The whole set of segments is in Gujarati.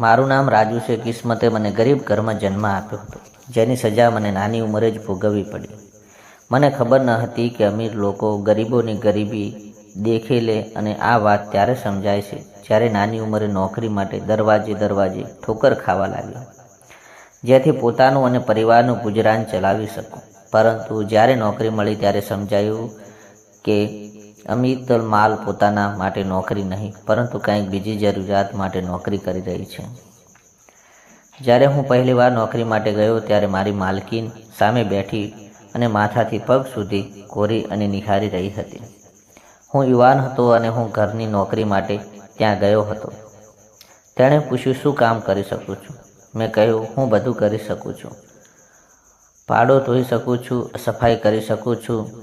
મારું નામ રાજુ છે. કિસ્મતે મને ગરીબ ઘરમાં જન્મ આપ્યો હતો. જેની સજા મને નાની ઉંમરે જ ભોગવવી પડી. મને ખબર ન હતી કે અમીર લોકો ગરીબોની ગરીબી દેખી લે અને આ વાત ત્યારે સમજાય છે, જ્યારે નાની ઉંમરે નોકરી માટે દરવાજે દરવાજે ઠોકર ખાવા લાગ્યો. જેથી પોતાનું અને પરિવારનું ગુજરાન ચલાવી શકું. પરંતુ જ્યારે નોકરી મળી ત્યારે સમજાયું કે અમીર તો માલ પોતાના માટે નોકરી નહીં, પરંતુ કંઈક બીજી જરૂરિયાત માટે નોકરી કરી રહી છે. જ્યારે હું પહેલીવાર નોકરી માટે ગયો ત્યારે મારી માલકીન સામે બેઠી અને માથાથી પગ સુધી કોરી અને નિહારી રહી હતી. હું યુવાન હતો અને હું ઘરની નોકરી માટે ત્યાં ગયો હતો. તેણે પૂછ્યું, શું કામ કરી શકું છું? મેં કહ્યું, હું બધું કરી શકું છું. પાડો ધોઈ શકું છું, સફાઈ કરી શકું છું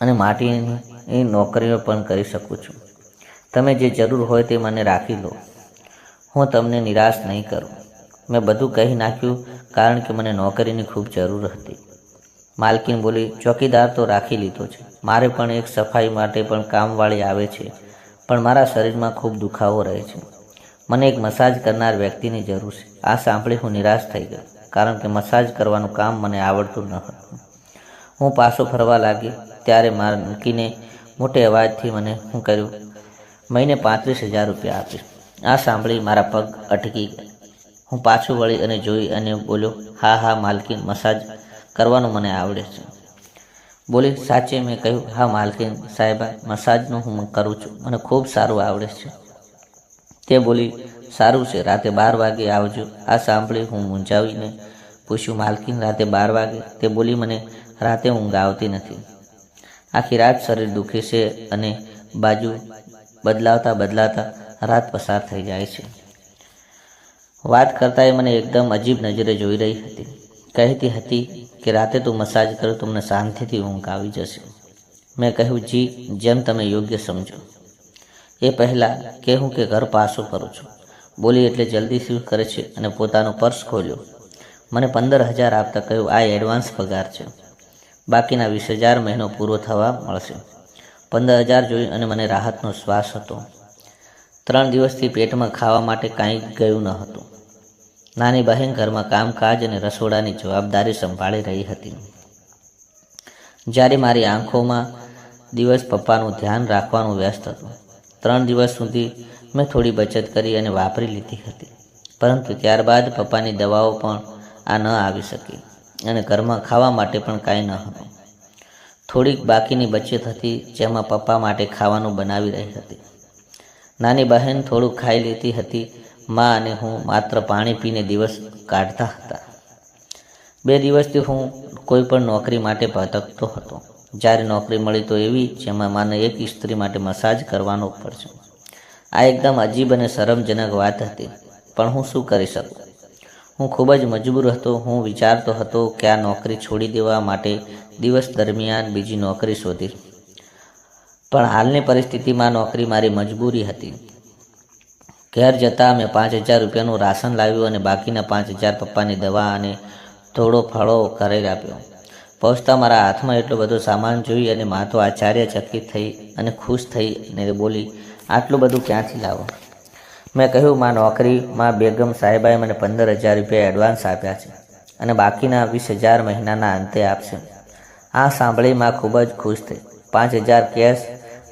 અને માટીની નોકરીઓ પણ કરી શકું છું. તમે જે જરૂર હોય તે મને રાખી લો. હું તમને નિરાશ નહીં કરું. મેં બધું કહી નાખ્યું કારણ કે મને નોકરીની ખૂબ જરૂર હતી. માલકીન બોલી, ચોકીદાર તો રાખી લીધો છે. મારે પણ એક સફાઈ માટે પણ કામવાળી આવે છે, પણ મારા શરીરમાં ખૂબ દુખાવો રહે છે. મને એક મસાજ કરનાર વ્યક્તિની જરૂર છે. આ સાંભળી હું નિરાશ થઈ ગયો, કારણ કે મસાજ કરવાનું કામ મને આવડતું ન હતું. હું પાછો ફરવા લાગી ત્યારે માલકીને મોટે અવાજથી મને હું કર્યું? મહિને પાંત્રીસ હજાર રૂપિયા આપી. આ સાંભળી મારા પગ અટકી ગયા. હું પાછું વળી અને જોઈ અને બોલ્યો, હા હા, માલકીન, મસાજ કરવાનું મને આવડે છે. બોલી, સાચે મેં કહ્યું, હા, માલકીન સાહેબા, મસાજનું હું કરું છું. મને ખૂબ સારું આવડે છે. તે બોલી, સારું છે, રાતે બાર વાગે આવજો. આ સાંભળી હું મૂંઝાવીને પૂછ્યું, માલકીન, રાતે બાર વાગે? તે બોલી, મને રાતે ઊંઘ આવતી નથી. આખી રાત શરીર દુખે છે અને બાજુ બદલાવતા બદલાતા રાત પસાર થઈ જાય છે. વાત કરતાં એ મને એકદમ અજીબ નજરે જોઈ રહી હતી. કહેતી હતી કે રાતે તું મસાજ કરો, તમને શાંતિથી ઊંઘ આવી જશે. મેં કહ્યું, જી, જેમ તમે યોગ્ય સમજો. એ પહેલાં કહેવું કે ઘર પાછું કરું છું. બોલી એટલે જલ્દી શું કરે છે અને પોતાનો પર્સ ખોલ્યો. મને પંદર હજાર આપતા કહ્યું, આ એડવાન્સ પગાર છે. બાકીના વીસ હજાર મહિનો પૂરો થવા મળશે. પંદર હજાર જોઈ અને મને રાહતનો શ્વાસ હતો. ત્રણ દિવસથી પેટમાં ખાવા માટે કાંઈ ગયું ન હતું. નાની બહેન ઘરમાં કામકાજ અને રસોડાની જવાબદારી સંભાળી રહી હતી. જ્યારે મારી આંખોમાં દિવસ પપ્પાનું ધ્યાન રાખવાનું વ્યસ્ત હતું. ત્રણ દિવસ સુધી મેં થોડી બચત કરી અને વાપરી લીધી હતી. પરંતુ ત્યારબાદ પપ્પાની દવાઓ પણ આ ન આવી શકી. અને ઘરમાં ખાવા માટે પણ કાંઈ ન હતું. થોડીક બાકીની બચત હતી, જેમાં પપ્પા માટે ખાવાનું બનાવી રહી હતી. નાની બહેન થોડું ખાઈ લેતી હતી. મા અને હું માત્ર પાણી પીને દિવસ કાઢતા હતા. બે દિવસથી હું કોઈ પણ નોકરી માટે ભટકતો હતો. જ્યારે નોકરી મળી તો એવી, જેમાં મને એક સ્ત્રી માટે મસાજ કરવાનો પડશે. આ એકદમ અજીબ અને શરમજનક વાત હતી. પણ હું શું કરી શકું? હું ખૂબ જ મજબૂર હતો. હું વિચારતો હતો કે આ નોકરી છોડી દેવા માટે દિવસ દરમિયાન બીજી નોકરી શોધી પણ હાલની પરિસ્થિતિમાં નોકરી મારી મજબૂરી હતી. ઘેર જતાં મેં પાંચ હજાર રૂપિયાનું રાશન લાવ્યું અને બાકીના પાંચ હજાર પપ્પાની દવા અને થોડો ફળો ઘરે આપ્યો. પહોંચતા મારા હાથમાં એટલો બધો સામાન જોઈ અને મા તો આચાર્ય ચકિત થઈ અને ખુશ થઈ અને બોલી, આટલું બધું ક્યાંથી લાવો? મેં કહ્યું, માં નોકરીમાં બેગમ સાહેબાએ મને પંદર હજાર રૂપિયા એડવાન્સ આપ્યા છે અને બાકીના વીસ હજાર મહિનાના અંતે આપશે. આ સાંભળી માં ખૂબ જ ખુશ થઈ. પાંચ હજાર કેશ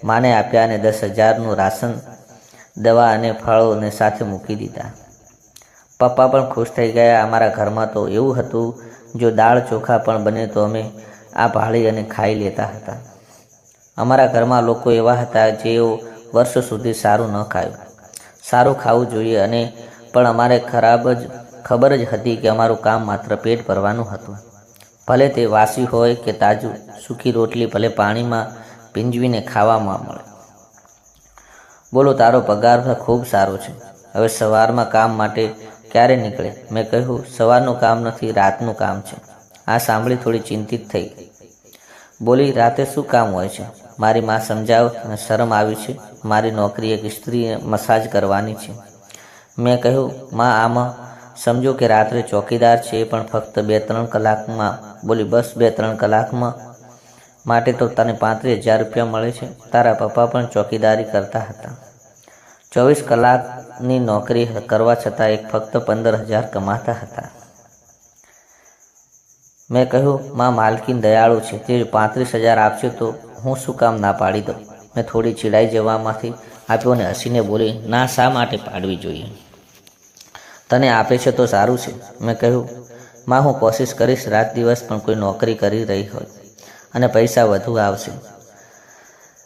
માને આપ્યા અને દસ હજારનું રાશન, દવા અને ફળોને સાથે મૂકી દીધા. પપ્પા પણ ખુશ થઈ ગયા. અમારા ઘરમાં તો એવું હતું, જો દાળ ચોખા પણ બને તો અમે આ ભાળી અને ખાઈ લેતા હતા. અમારા ઘરમાં લોકો એવા હતા જેઓ વર્ષો સુધી સારું ન ખાયું. સારું ખાવું જોઈએ અને પણ અમારે ખરાબ જ ખબર જ હતી કે અમારું કામ માત્ર પેટ ભરવાનું હતું. ભલે તે વાસી હોય કે તાજું સૂકી રોટલી ભલે પાણીમાં ભીંજવીને ખાવામાં મળે. બોલો, તારો પગાર ખૂબ સારો છે. હવે સવારમાં કામ માટે ક્યારે નીકળે? મેં કહ્યું, સવારનું કામ નથી, રાતનું કામ છે. આ સાંભળી થોડી ચિંતિત થઈ બોલી, રાતે શું કામ હોય છે? મારી માં સમજાવ અને શરમ આવી છે. મારી નોકરી એક સ્ત્રી મસાજ કરવાની છે. મેં કહ્યું, માં, આમાં સમજો કે રાત્રે ચોકીદાર છે, પણ ફક્ત બે ત્રણ કલાકમાં. બોલી, બસ બે ત્રણ કલાકમાં. માટે તો તને પાંત્રીસ હજાર રૂપિયા મળે છે. તારા પપ્પા પણ ચોકીદારી કરતા હતા. ચોવીસ કલાકની નોકરી કરવા છતાં એક ફક્ત પંદર હજાર કમાતા હતા. મેં કહ્યું, માં, માલકીન દયાળુ છે. તે પાંત્રીસ હજાર આપશે તો હું શું કામ ના પાડી દઉં? મેં થોડી ચીડાઈ જવામાંથી આપ્યો અને હસીને બોલી, ના, શા માટે પાડવી જોઈએ? તને આપે છે તો સારું છે. મેં કહ્યું, માં, હું કોશિશ કરીશ રાત દિવસ પણ કોઈ નોકરી કરી રહી હોય અને પૈસા વધુ આવશે.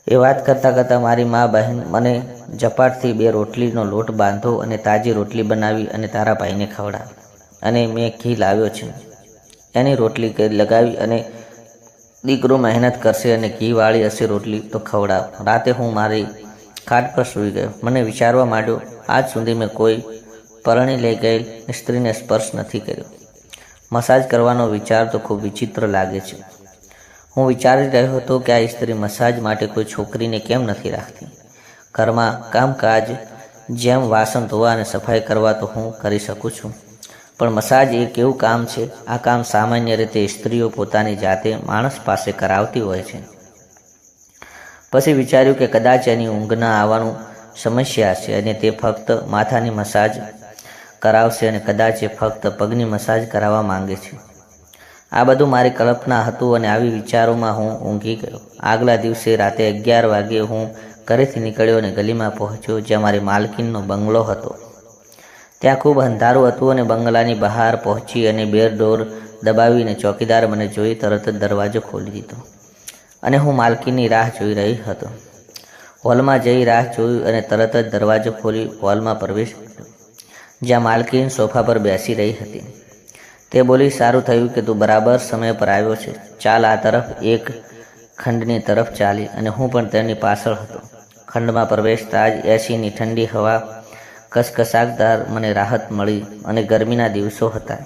એ વાત કરતાં કરતાં મારી મા બહેન મને ઝપાટથી બે રોટલીનો લોટ બાંધો અને તાજી રોટલી બનાવી અને તારા ભાઈને ખવડાવી. અને મેં ઘી લાવ્યો છે. એની રોટલી લગાવી અને દીકરો મહેનત કરશે અને ઘીવાળી હશે રોટલી, તો ખવડાવ. રાતે હું મારી ખાટ પર સૂઈ ગયો. મને વિચારવા માંડ્યો, આજ સુધી મેં કોઈ પરણી લઈ ગયેલ સ્ત્રીને સ્પર્શ નથી કર્યો. મસાજ કરવાનો વિચાર તો ખૂબ વિચિત્ર લાગે છે. હું વિચારી રહ્યો હતો કે આ સ્ત્રી મસાજ માટે કોઈ છોકરીને કેમ નથી રાખતી? ઘરમાં કામકાજ, જેમ વાસણ ધોવા અને સફાઈ કરવા તો હું કરી શકું છું. પણ મસાજ એક એવું કામ છે, આ કામ સામાન્ય રીતે સ્ત્રીઓ પોતાની જાતે માણસ પાસે કરાવતી હોય છે. પછી વિચાર્યું કે કદાચ એની ઊંઘ ના આવવાનું સમસ્યા છે અને તે ફક્ત માથાની મસાજ કરાવશે અને કદાચ એ ફક્ત પગની મસાજ કરાવવા માંગે છે. આ બધું મારી કલ્પના હતું અને આવી વિચારોમાં હું ઊંઘી ગયો. આગલા દિવસે રાતે અગિયાર વાગે હું ઘરેથી નીકળ્યો અને ગલીમાં પહોંચ્યો, જ્યાં મારી માલકીનનો બંગલો હતો. ત્યાં ખૂબ અંધારું હતું અને બંગલાની બહાર પહોંચી અને બેર ડોર દબાવીને ચોકીદાર મને જોઈ તરત જ દરવાજો ખોલી દીધો અને હું માલકીની રાહ જોઈ રહી હતો. હોલમાં જઈ રાહ જોઈ અને તરત જ દરવાજો ખોલી હોલમાં પ્રવેશ કર્યો, જ્યાં માલકીન સોફા પર બેસી રહી હતી. તે બોલી, સારું થયું કે તું બરાબર સમય પર આવ્યો છે. ચાલ આ તરફ એક ખંડની તરફ ચાલી. અને હું પણ તેની પાછળ હતો. ખંડમાં પ્રવેશતા જ એસીની ઠંડી હવા કસકસાકદાર મને રાહત મળી અને ગરમીના દિવસો હતા.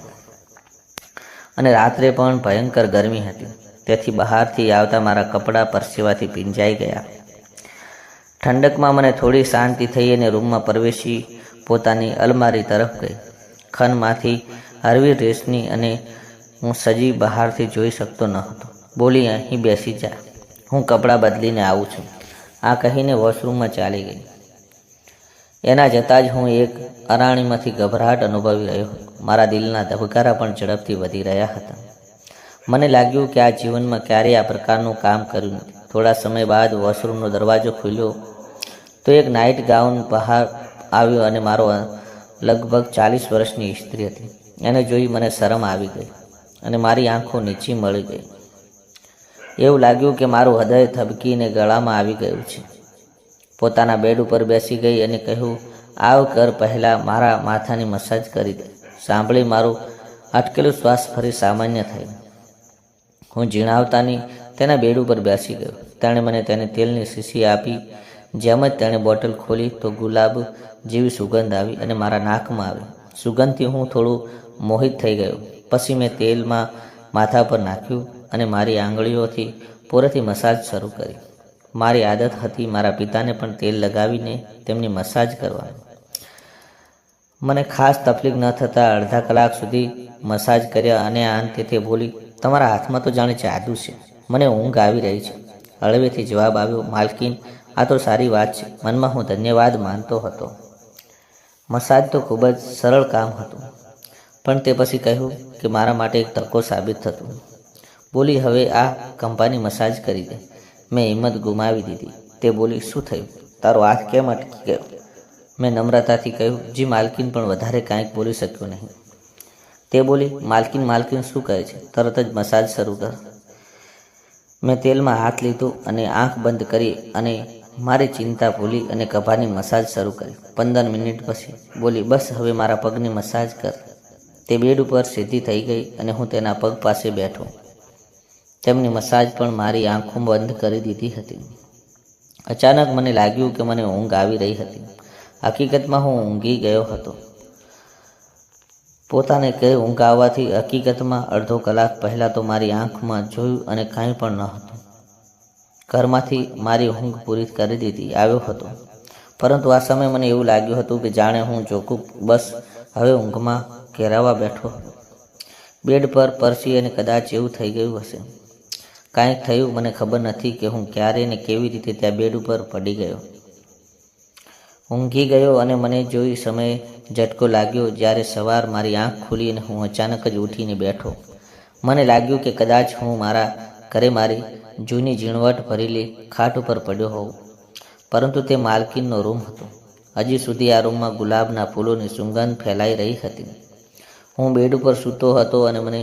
અને રાત્રે પણ ભયંકર ગરમી હતી. તેથી બહારથી આવતા મારા કપડાં પરસેવાથી ભીંજાઈ ગયા. ઠંડકમાં મને થોડી શાંતિ થઈ અને રૂમમાં પ્રવેશી પોતાની અલમારી તરફ ગઈ. ખનમાંથી હરવી રેસની અને હું સજી બહારથી જોઈ શકતો ન હતો. બોલી, અહીં બેસી જા. હું કપડાં બદલીને આવું છું. આ કહીને વોશરૂમમાં ચાલી ગઈ. એના જતાં જ હું એક અરાણીમાંથી ગભરાટ અનુભવી રહ્યો. મારા દિલના ધબકારા પણ ઝડપથી વધી રહ્યા હતા. મને લાગ્યું કે આ જીવનમાં ક્યારેય આ પ્રકારનું કામ કર્યું નથી. થોડા સમય બાદ વોશરૂમનો દરવાજો ખુલ્યો. તો એક નાઇટ ગાઉન બહાર આવ્યો અને મારો લગભગ ચાલીસ વર્ષની સ્ત્રી હતી. એને જોઈ મને શરમ આવી ગઈ અને મારી આંખો નીચી મળી ગઈ. એવું લાગ્યું કે મારું હૃદય થબકીને ગળામાં આવી ગયું છે. પોતાના બેડ ઉપર બેસી ગઈ અને કહ્યું, આવ કર પહેલાં મારા માથાની મસાજ કરી દે. સાંભળી મારું અટકેલું શ્વાસ ફરી સામાન્ય થયું. હું ઝીણાવતાની તેના બેડ ઉપર બેસી ગયો. તેણે મને તેને તેલની શીશી આપી. જેમ જ તેણે બોટલ ખોલી તો ગુલાબ જેવી સુગંધ આવી અને મારા નાકમાં આવી. સુગંધથી હું થોડું મોહિત થઈ ગયો. પછી મેં તેલમાં માથા પર નાખ્યું અને મારી આંગળીઓથી પૂરેથી મસાજ શરૂ કરી. મારી આદત હતી મારા પિતાને પણ તેલ લગાવીને તેમની મસાજ કરવાની. મને ખાસ તકલીફ ન થતાં અડધા કલાક સુધી મસાજ કર્યા અને આ અંતે તે બોલી, તમારા હાથમાં તો જાણે જાદુ છે. મને ઊંઘ આવી રહી છે. હળવેથી જવાબ આવ્યો, માલકીન, આ તો સારી વાત છે. મનમાં હું ધન્યવાદ માનતો હતો. મસાજ તો ખૂબ જ સરળ કામ હતું, પણ તે પછી કહ્યું કે મારા માટે એક તકો સાબિત થતું. બોલી, હવે આ કંપાની મસાજ કરી દે. મેં હિંમત ગુમાવી દીધી. તે બોલી, શું થયું? તારો હાથ કેમ અટકી ગયો? મેં નમ્રતાથી કહ્યું, જી, માલકીન પણ વધારે કાંઈક બોલી શક્યો નહીં. તે બોલી, માલકીન માલકીન શું કહે છે? તરત જ મસાજ શરૂ કર. મેં તેલમાં હાથ લીધો અને આંખ બંધ કરી અને મારી ચિંતા ભૂલી અને કભાની મસાજ શરૂ કરી. પંદર મિનિટ પછી બોલી, બસ, હવે મારા પગની મસાજ કર. તે બેડ ઉપર સીધી થઈ ગઈ અને હું તેના પગ પાસે બેઠો. તેમની મસાજ પણ મારી આંખો બંધ કરી દીધી હતી. અચાનક મને લાગ્યું કે મને ઊંઘ આવી રહી હતી. હકીકતમાં હું ઊંઘી ગયો હતો. પોતાને કે ઊંઘ આવવાથી હકીકતમાં અડધો કલાક પહેલાં તો મારી આંખમાં જોયું અને કાંઈ પણ ન હતું. ઘરમાંથી મારી ઊંઘ પૂરી કરી દીધી, આવ્યો હતો. પરંતુ આ સમયે મને એવું લાગ્યું હતું કે જાણે હું ચોખ્ખું બસ હવે ઊંઘમાં ઘેરાવા બેઠો હતો. બેડ પર પરસી અને કદાચ એવું થઈ ગયું હશે. કાંઈક થયું, મને ખબર નથી કે હું ક્યારે ને કેવી રીતે ત્યાં બેડ ઉપર પડી ગયો. ઊંઘી ગયો અને મને જોઈ સમયે ઝટકો લાગ્યો જ્યારે સવાર મારી આંખ ખુલી હું અચાનક જ ઉઠીને બેઠો. મને લાગ્યું કે કદાચ હું મારા ઘરે મારી જૂની ઝીણવટ ભરેલી ખાટ ઉપર પડ્યો હોઉં, પરંતુ તે માલકીનનો રૂમ હતો. હજી સુધી આ રૂમમાં ગુલાબના ફૂલોની સુગંધ ફેલાઈ રહી હતી. હું બેડ ઉપર સૂતો હતો અને મને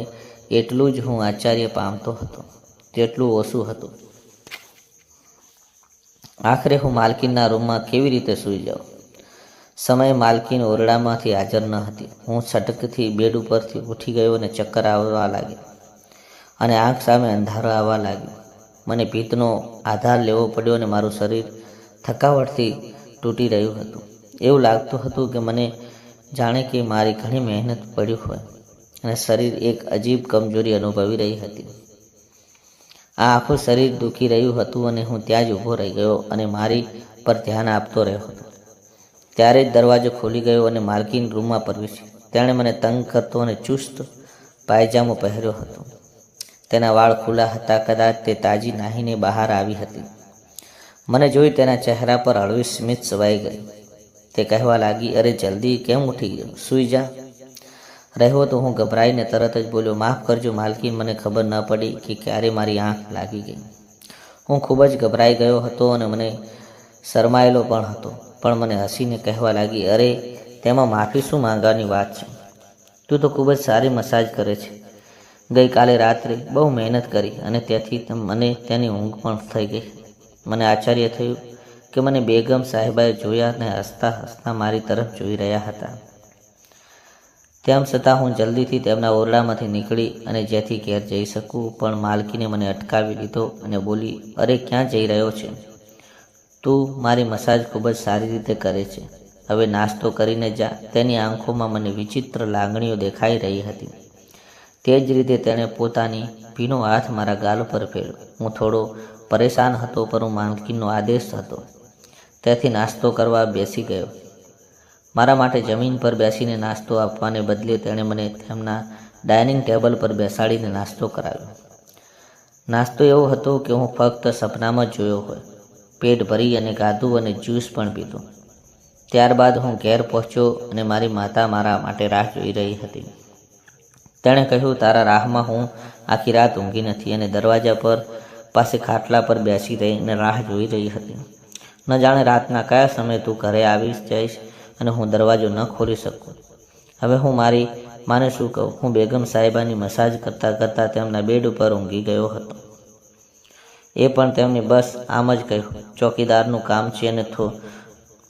એટલું જ હું આશ્ચર્ય પામતો હતો. તેટલું ઓછું હતું. આખરે હું માલકીનના રૂમમાં કેવી રીતે સૂઈ જાઉં? સમયે માલકીન ઓરડામાંથી હાજર ન હતી. હું છટકથી બેડ ઉપરથી ઉઠી ગયો અને ચક્કર આવવા લાગ્યો. અને આંખ સામે અંધારો આવવા લાગ્યો. મને ભીતનો આધાર લેવો પડ્યો અને મારું શરીર થકાવટથી તૂટી રહ્યું હતું. એવું લાગતું હતું કે મને જાણે કે મારી ઘણી મહેનત પડ્યું હોય અને શરીર એક અજીબ કમજોરી અનુભવી રહી હતી. આ આખું શરીર દુખી રહ્યું હતું અને હું ત્યાં જ ઊભો રહી ગયો અને મારી પર ધ્યાન આપતો રહ્યો હતો. ત્યારે જ દરવાજો ખોલી ગયો અને માલકીન રૂમમાં પ્રવેશી તેણે મને તંગ કરતો અને ચુસ્ત પાયજામો પહેર્યો હતો. તેના વાળ ખુલ્લા હતા, કદાચ તે તાજી નાહીને બહાર આવી હતી. મને જોઈ તેના ચહેરા પર હળવી સ્મિત સવાઈ ગઈ. તે કહેવા લાગી, અરે જલ્દી, કેમ ઉઠી ગયો? સૂઈ જા. રહ્યો તો હું ગભરાઈને તરત જ બોલ્યો, માફ કરજો માલકીન મને ખબર ન પડી કે ક્યારે મારી આંખ લાગી ગઈ. હું ખૂબ જ ગભરાઈ ગયો હતો અને મને શરમાયેલો પણ હતો, પણ મને હસીને કહેવા લાગી, અરે, તેમાં માફી શું માંગવાની વાત છે? તું તો ખૂબ જ સારી મસાજ કરે છે. ગઈકાલે રાત્રે બહુ મહેનત કરી અને તેથી મને તેની ઊંઘ પણ થઈ ગઈ. મને આશ્ચર્ય થયું કે મને બેગમ સાહેબાએ જોયા અને હસતા હસતા મારી તરફ જોઈ રહ્યા હતા. તેમ છતાં હું જલ્દીથી તેમના ઓરડામાંથી નીકળી અને જેથી ઘેર જઈ શકું, પણ માલકીને મને અટકાવી લીધો અને બોલી, અરે, ક્યાં જઈ રહ્યો છે? તું મારી મસાજ ખૂબ જ સારી રીતે કરે છે. હવે નાસ્તો કરીને જા. તેની આંખોમાં મને વિચિત્ર લાગણીઓ દેખાઈ રહી હતી. તે જ રીતે તેણે પોતાની ભીનો હાથ મારા ગાલ પર ફેર્યો હું થોડો પરેશાન હતો, પણ હું માલકીનનો આદેશ હતો. તેથી નાસ્તો કરવા બેસી ગયો. મારા માટે જમીન પર બેસીને નાસ્તો આપવાને બદલે તેણે મને તેમના ડાઇનિંગ ટેબલ પર બેસાડીને નાસ્તો કરાવ્યો. નાસ્તો એવો હતો કે હું ફક્ત સપનામાં જ જોયો હોય. પેટ ભરી અને ગાધું અને જ્યુસ પણ પીધું. ત્યારબાદ હું ઘેર પહોંચ્યો અને મારી માતા મારા માટે રાહ જોઈ રહી હતી. તેણે કહ્યું, તારા રાહમાં હું આખી રાત ઊંઘી નથી અને દરવાજા પર પાસે ખાટલા પર બેસી રહીને રાહ જોઈ રહી હતી. ન જાણે રાતના કયા સમયે તું ઘરે આવી જઈશ અને હું દરવાજો ન ખોલી શકું. હવે હું મારી, માને શું કહું? હું બેગમ સાહેબાની મસાજ કરતાં કરતાં તેમના બેડ ઉપર ઊંઘી ગયો હતો. એ પણ તેમને બસ આમ જ કહ્યું, ચોકીદારનું કામ છે અને થો,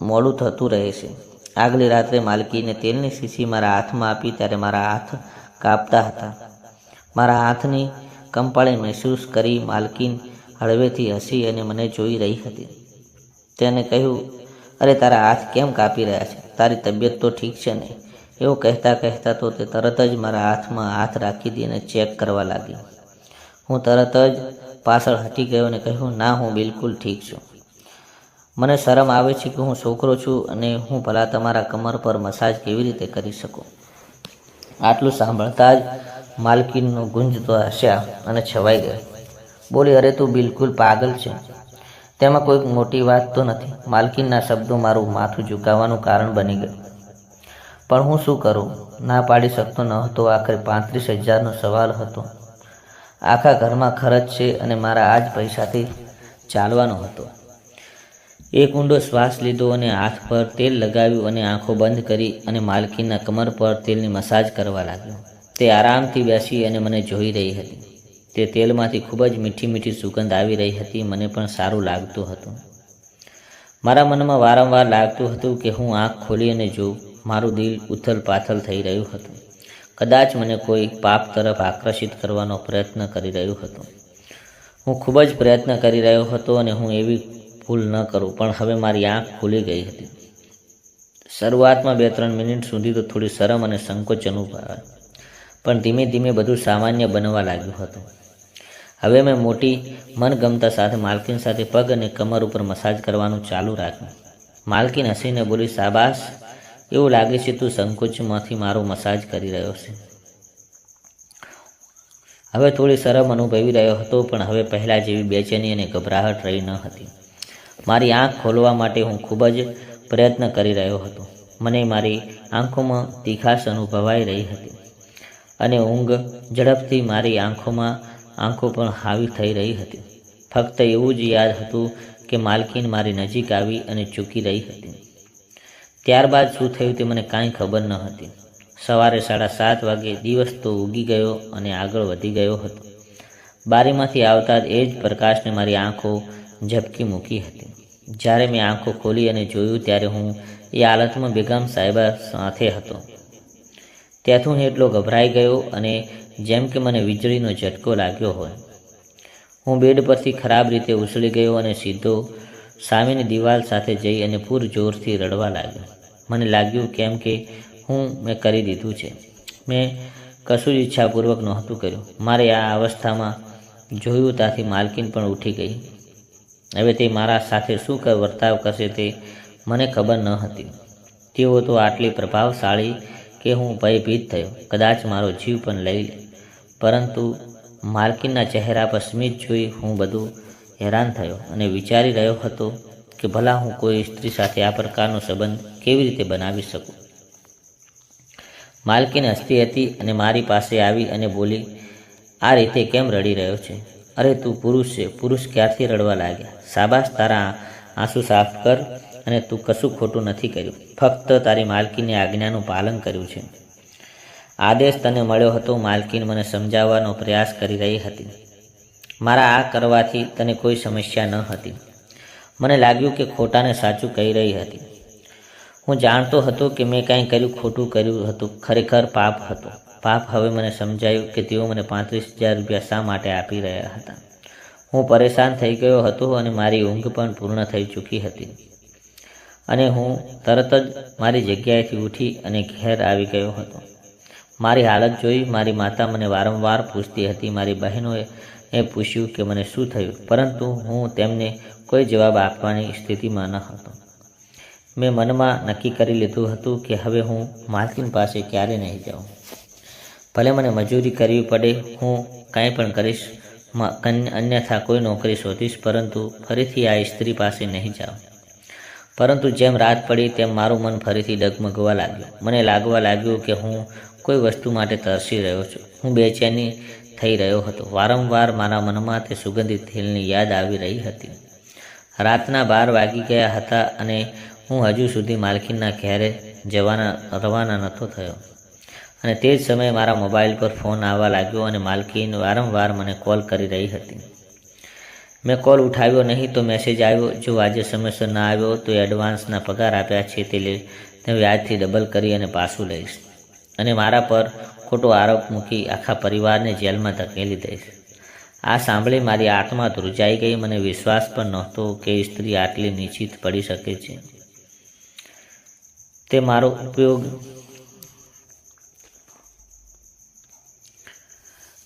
મોડું થતું રહે છે. આગલી રાત્રે માલકીને તેલની શીશી મારા હાથમાં આપી ત્યારે મારા હાથ કાપતા હતા. મારા હાથની કંપાળે મહેસૂસ કરી માલકીન હળવેથી હસી અને મને જોઈ રહી હતી. તેને કહ્યું અરે તારા હાથ કેમ કાપી રહ્યા છે? તારી તબિયત તો ઠીક છે ને? એવું કહેતા કહેતા તો તે તરત જ મારા હાથમાં હાથ રાખી દઈને ચેક કરવા લાગી. હું તરત જ પાછળ હટી ગયો અને કહ્યું, ના, હું બિલકુલ ઠીક છું. મને શરમ આવે છે કે હું છોકરો છું અને હું ભલા તમારા કમર પર મસાજ કેવી રીતે કરી શકું? આટલું સાંભળતા જ માલકીનનો ગુંજતો હસ્યા અને છવાઈ ગયો. બોલી, અરે, તું બિલકુલ પાગલ છે. તેમાં કોઈ મોટી વાત તો નથી. માલકીનના શબ્દો મારું માથું ઝુકાવવાનું કારણ બની ગયું. પણ હું શું કરું? ના પાડી શકતો ન હતો. આખરે પાંત્રીસ હજારનો સવાલ હતો. આખા ઘરમાં ખર્ચ છે અને મારા આ જ પૈસાથી ચાલવાનો હતો. એક ઊંડો શ્વાસ લીધો અને હાથ પર તેલ લગાવ્યું અને આંખો બંધ કરી અને માલકીના કમર પર તેલની મસાજ કરવા લાગ્યો. તે આરામથી બેસી અને મને જોઈ રહી હતી. તે તેલમાંથી ખૂબ જ મીઠી મીઠી સુગંધ આવી રહી હતી, મને પણ સારું લાગતું હતું. મારા મનમાં વારંવાર લાગતું હતું કે હું આંખ ખોલી અને જોઉં મારું દિલ ઉથલ પાથલ થઈ રહ્યું હતું. કદાચ મને કોઈ પાપ તરફ આકર્ષિત કરવાનો પ્રયત્ન કરી રહ્યું હતું. હું ખૂબ જ પ્રયત્ન કરી રહ્યો હતો અને હું એવી ભૂલ ન કરું, પણ હવે મારી આંખ ખુલી ગઈ હતી. શરૂઆતમાં બે ત્રણ મિનિટ સુધી તો થોડી શરમ અને સંકોચ અનુભવાય, પણ ધીમે ધીમે બધું સામાન્ય બનવા લાગ્યું હતું. હવે મેં મોટી મનગમતા સાથે માલકીન સાથે પગ અને કમર ઉપર મસાજ કરવાનું ચાલુ રાખ્યું. માલકીન હસીને બોલી શાબાશ એવું લાગે છે તું સંકોચમાંથી મારો મસાજ કરી રહ્યો છે. હવે થોડી શરમ અનુભવી રહ્યો હતો, પણ હવે પહેલાં જેવી બેચેની અને ગભરાહટ રહી ન હતી. મારી આંખ ખોલવા માટે હું ખૂબ જ પ્રયત્ન કરી રહ્યો હતો. મને મારી આંખોમાં તીખાશ અનુભવાઈ રહી હતી અને ઊંઘ ઝડપથી મારી આંખોમાં આંખો પણ હાવી થઈ રહી હતી. ફક્ત એવું જ યાદ હતું કે માલકીન મારી નજીક આવી અને ચૂકી રહી હતી. ત્યારબાદ શું થયું તે મને કાંઈ ખબર ન હતી. સવારે સાડા સાત વાગે દિવસ તો ઉગી ગયો અને આગળ વધી ગયો હતો. બારીમાંથી આવતા જ એ જ પ્રકાશને મારી આંખો ઝપકી મૂકી હતી. જ્યારે મેં આંખો ખોલી અને જોયું ત્યારે હું એ હાલતમાં બેગમ સાહેબા સાથે હતો. ત્યાંથી હું એટલો ગભરાઈ ગયો અને જેમ કે મને વીજળીનો ઝટકો લાગ્યો હોય. હું બેડ પરથી ખરાબ રીતે ઉછળી ગયો અને સીધો સામેની દિવાલ સાથે જઈ અને પૂર જોરથી રડવા લાગ્યો. મને લાગ્યું કેમ કે હું મેં કરી દીધું છે. મેં કશું જ ઈચ્છાપૂર્વક નહોતું કર્યું. મારે આ અવસ્થામાં જોયું ત્યાંથી માલકીન પણ ઉઠી ગઈ. હવે તે મારા સાથે શું વર્તાવ કરશે તે મને ખબર ન હતી. તેઓ તો આટલી પ્રભાવશાળી કે હું ભયભીત થયો. કદાચ મારો જીવ પણ લઈ લે. પરંતુ માલકીનના ચહેરા પર સ્મિત જોઈ હું બધું હેરાન થયો અને વિચારી રહ્યો હતો કે ભલા હું કોઈ સ્ત્રી સાથે આ પ્રકારનો સંબંધ કેવી રીતે બનાવી શકું. માલકીન હસતી હતી અને મારી પાસે આવી અને બોલી, આ રીતે કેમ રડી રહ્યો છે? અરે તું પુરુષ છે. પુરુષ ક્યારથી રડવા લાગ્યા? સાબાસ તારા આંસુ સાફ કર અને તું કશું ખોટું નથી કર્યું. ફક્ત તારી માલકીની આજ્ઞાનું પાલન કર્યું છે. આદેશ તને મળ્યો હતો, માલકીન મને સમજાવવાનો પ્રયાસ કરી રહી હતી. મારા આ કરવાથી તને કોઈ સમસ્યા ન હતી. મને લાગ્યું કે ખોટાને સાચું કહી રહી હતી. હું જાણતો હતો કે મેં કાંઈ કર્યું, ખોટું કર્યું હતું. ખરેખર પાપ હતો. પાપ હવે મને સમજાયું કે તેઓ મને પાંત્રીસ હજાર રૂપિયા શા માટે આપી રહ્યા હતા? હું પરેશાન થઈ ગયો હતો અને મારી ઊંઘ પણ પૂર્ણ થઈ ચૂકી હતી. અને હું તરત જ મારી જગ્યાએથી ઉઠી અને ઘેર આવી ગયો હતો. મારી હાલત જોઈ મારી માતા મને વારંવાર પૂછતી હતી. મારી બહેનોએ એ પૂછ્યું કે મને શું થયું? પરંતુ હું તેમને કોઈ જવાબ આપવાની સ્થિતિમાં ન હતો. મેં મનમાં નક્કી કરી લીધું હતું કે હવે હું માલકીન પાસે ક્યારે નહીં જાઉં. ભલે મને મજૂરી કરવી પડે, હું કાંઈ પણ કરીશ અન્યથા કોઈ નોકરી શોધીશ, પરંતુ ફરીથી આ સ્ત્રી પાસે નહીં જાઉં. પરંતુ જેમ રાત પડી તેમ મારું મન ફરીથી ડગમગવા લાગ્યું. મને લાગવા લાગ્યું કે હું કોઈ વસ્તુ માટે તરસી રહ્યો છું. હું બેચેની થઈ રહ્યો હતો. વારંવાર મારા મનમાં તે સુગંધિત તેલની યાદ આવી રહી હતી. રાતના બાર વાગી ગયા હતા અને હું હજુ સુધી માલકીનના ઘેરે જવાના, રવાના નહોતો થયો. અને તે જ સમયે મારા મોબાઈલ પર ફોન આવવા લાગ્યો અને માલકીન વારંવાર મને કોલ કરી રહી હતી. મેં કોલ ઉઠાવ્યો નહીં તો મેસેજ આવ્યો, જો આજે સમયસર ના આવ્યો તો એડવાન્સના પગાર આપ્યા છે તે તે વ્યાજથી ડબલ કરી અને પાછું લઈશ. અને મારા પર ખોટો આરોપ મૂકી આખા પરિવારને જેલમાં ધકેલી દઈશ. આ સાંભળી મારી આત્મા ધ્રુજાઈ ગઈ, મને વિશ્વાસ પણ નહોતો કે સ્ત્રી આટલી નિશ્ચિત પડી શકે છે. તે મારો ઉપયોગ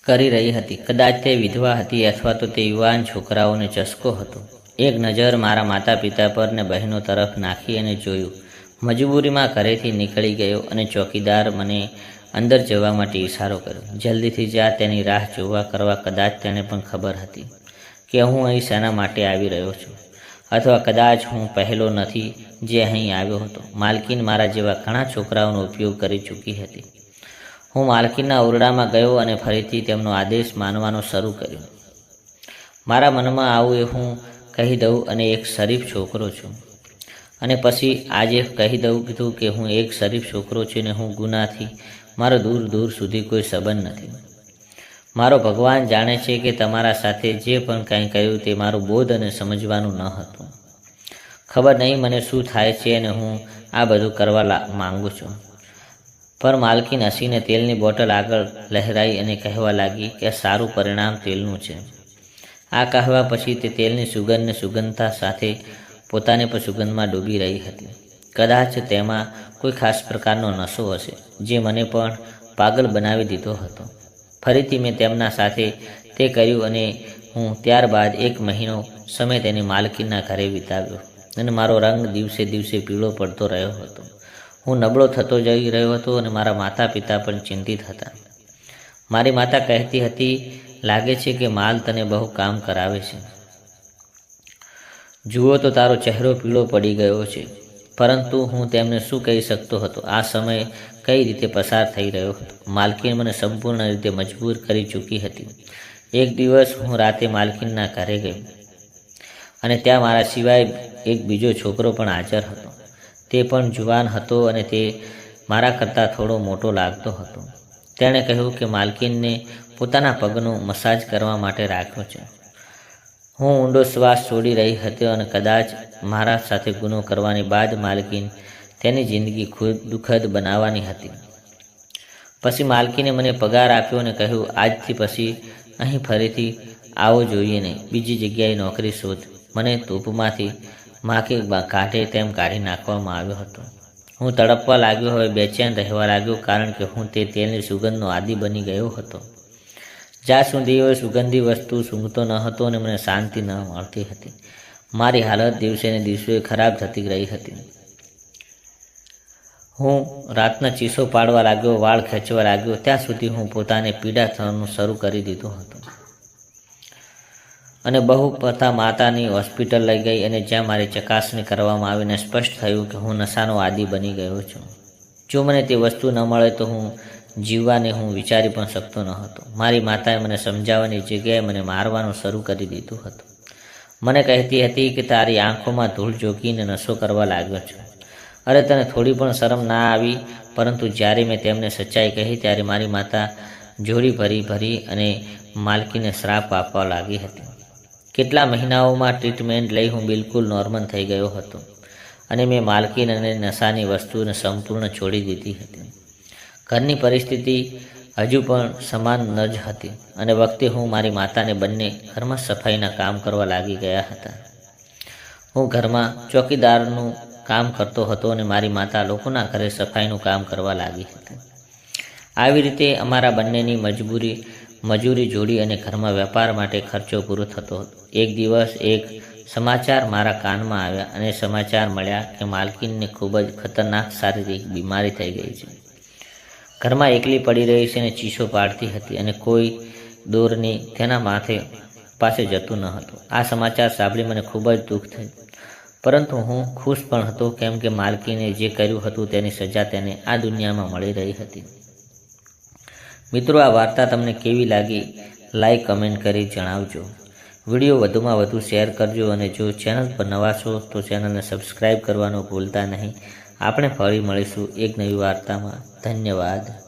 કરી રહી હતી. કદાચ તે વિધવા હતી અથવા તો તે યુવાન છોકરાઓને ચસ્કો હતો. એક નજર મારા માતા પિતા પર ને બહેનો તરફ નાખી અને જોયું. મજબૂરીમાં ઘરેથી નીકળી ગયો અને ચોકીદાર મને અંદર જવા માટે ઇશારો કર્યો. જલ્દીથી જા તેની રાહ જોવા કરવા કદાચ તેને પણ ખબર હતી કે હું અહીં શેના માટે આવી રહ્યો છું. અથવા કદાચ હું પહેલો નથી જે અહીં આવ્યો હતો. માલકીન મારા જેવા ઘણા છોકરાઓનો ઉપયોગ કરી ચૂકી હતી. હું માલકીના ઓરડામાં ગયો અને ફરીથી તેમનો આદેશ માનવાનો શરૂ કર્યો. મારા મનમાં આવું એ હું કહી દઉં અને એક શરીફ છોકરો છું. અને પછી આજે કહી દઉં કીધું કે હું એક શરીફ છોકરો છું ને હું ગુનાથી મારો દૂર દૂર સુધી કોઈ સંબંધ નથી. મારો ભગવાન જાણે છે કે તમારા સાથે જે પણ કાંઈ કહ્યું તે મારું બોધ અને સમજવાનું ન હતું. ખબર નહીં મને શું થાય છે અને હું આ બધું કરવા માંગુ છું. પર માલકીન હસીને તેલની બોટલ આગળ લહેરાઈ અને કહેવા લાગી કે સારું પરિણામ તેલનું છે. આ કહેવા પછી તે તેલની સુગંધને સુગંધતા સાથે પોતાને પણ સુગંધમાં ડૂબી રહી હતી. કદાચ તેમાં કોઈ ખાસ પ્રકારનો નશો હશે, જે મને પણ પાગલ બનાવી દીધો હતો. ફરીથી મેં તેમના સાથે તે કર્યું અને હું ત્યારબાદ એક મહિનો સમય તેની માલકીનના ઘરે વિતાવ્યો અને મારો રંગ દિવસે દિવસે પીળો પડતો રહ્યો હતો. હું નબળો થતો જઈ રહ્યો હતો અને મારા માતા પિતા પણ ચિંતિત હતા. મારી માતા કહેતી હતી, લાગે છે કે માલ તને બહુ કામ કરાવે છે. જુઓ તો તારો ચહેરો પીળો પડી ગયો છે. પરંતુ હું તેમને શું કહી શકતો હતો? આ સમય કઈ રીતે પસાર થઈ રહ્યો હતો? માલકીન મને સંપૂર્ણ રીતે મજબૂર કરી ચૂકી હતી. એક દિવસ હું રાતે માલકીનના ઘરે ગયો અને ત્યાં મારા સિવાય એક બીજો છોકરો પણ હાજર હતો. તે પણ જુવાન હતો અને તે મારા કરતાં થોડો મોટો લાગતો હતો. તેણે કહ્યું કે માલકીનને પોતાના પગનું મસાજ કરવા માટે રાખ્યો છે. હું ઊંડો શ્વાસ છોડી રહી હતી અને કદાચ મારા સાથે ગુનો કરવાની બાદ માલકીન તેની જિંદગી ખુદ દુઃખદ બનાવવાની હતી. પછી માલકીને મને પગાર આપ્યો અને કહ્યું, આજથી પછી અહીં ફરીથી આવો જોઈએ નહીં. બીજી જગ્યાએ નોકરી શોધ. મને ધૂપમાંથી માકે કાઢે તેમ કાઢી નાખવામાં આવ્યો હતો. હું તડપવા લાગ્યો હવે બેચેન રહેવા લાગ્યો, કારણ કે હું તે તેલની સુગંધનો આદિ બની ગયો હતો. જ્યાં સુધી એ સુગંધી વસ્તુ સૂંઘતો ન હતો અને મને શાંતિ ન મળતી હતી. મારી હાલત દિવસે ને દિવસે ખરાબ થતી રહી હતી. હું રાતના ચીસો પાડવા લાગ્યો, વાળ ખેંચવા લાગ્યો, ત્યાં સુધી હું પોતાને પીડા થવાનું શરૂ કરી દીધું હતું. અને બહુ પ્રથા માતાની હોસ્પિટલ લઈ ગઈ અને જ્યાં મારી ચકાસણી કરવામાં આવીને સ્પષ્ટ થયું કે હું નશાનો આદિ બની ગયો છું. જો મને તે વસ્તુ ન મળે તો હું જીવવાને હું વિચારી પણ શકતો ન હતો. મારી માતાએ મને સમજાવવાની જગ્યાએ મને મારવાનું શરૂ કરી દીધું હતું. મને કહેતી હતી કે તારી આંખોમાં ધૂળ જોગીને નશો કરવા લાગ્યો છું. અરે તને થોડી પણ શરમ ના આવી, પરંતુ જ્યારે મેં તેમને સચ્ચાઈ કહી ત્યારે મારી માતા જોડી ભરી ભરી અને માલકીને શ્રાપ આપવા લાગી હતી. કેટલા મહિનાઓમાં ટ્રીટમેન્ટ લઈ હું બિલકુલ નોર્મલ થઈ ગયો હતો. અને મેં માલકીન અને નશાની વસ્તુને સંપૂર્ણ છોડી દીધી હતી. ઘરની પરિસ્થિતિ હજુ પણ સમાન ન જ હતી. અને વખતે હું મારી માતાને બંને ઘરમાં સફાઈના કામ કરવા લાગી ગયા હતા. હું ઘરમાં ચોકીદારનું કામ કરતો હતો અને મારી માતા લોકોના ઘરે સફાઈનું કામ કરવા લાગી હતી. આવી રીતે અમારા બંનેની મજબૂરી મજૂરી, જોડી અને ઘરમાં વેપાર માટે ખર્ચો પૂરો થતો હતો. એક દિવસ એક સમાચાર મારા કાનમાં આવ્યા અને સમાચાર મળ્યા કે માલકીનને ખૂબ જ ખતરનાક શારીરિક બીમારી થઈ ગઈ છે. ઘરમાં એકલી પડી રહી છે અને ચીસો પાડતી હતી અને કોઈ દૂરની તેના માથે પાસે જતું ન હતું. આ સમાચાર સાંભળી મને ખૂબ જ દુઃખ થયું. પરંતુ હું ખુશ પણ હતો, કેમ કે માલકીને જે કર્યું હતું તેની સજા તેને આ દુનિયામાં મળી રહી હતી. મિત્રો, આ વાર્તા તમને કેવી લાગી? લાઈક કમેન્ટ કરી જણાવજો. વીડિયો વધુમાં વધુ શેર કરજો અને જો ચેનલ પર નવા છો, તો ચેનલને સબસ્ક્રાઈબ કરવાનું ભૂલતા નહીં. આપણે ફરી મળીશું એક નવી વાર્તામાં. ધન્યવાદ.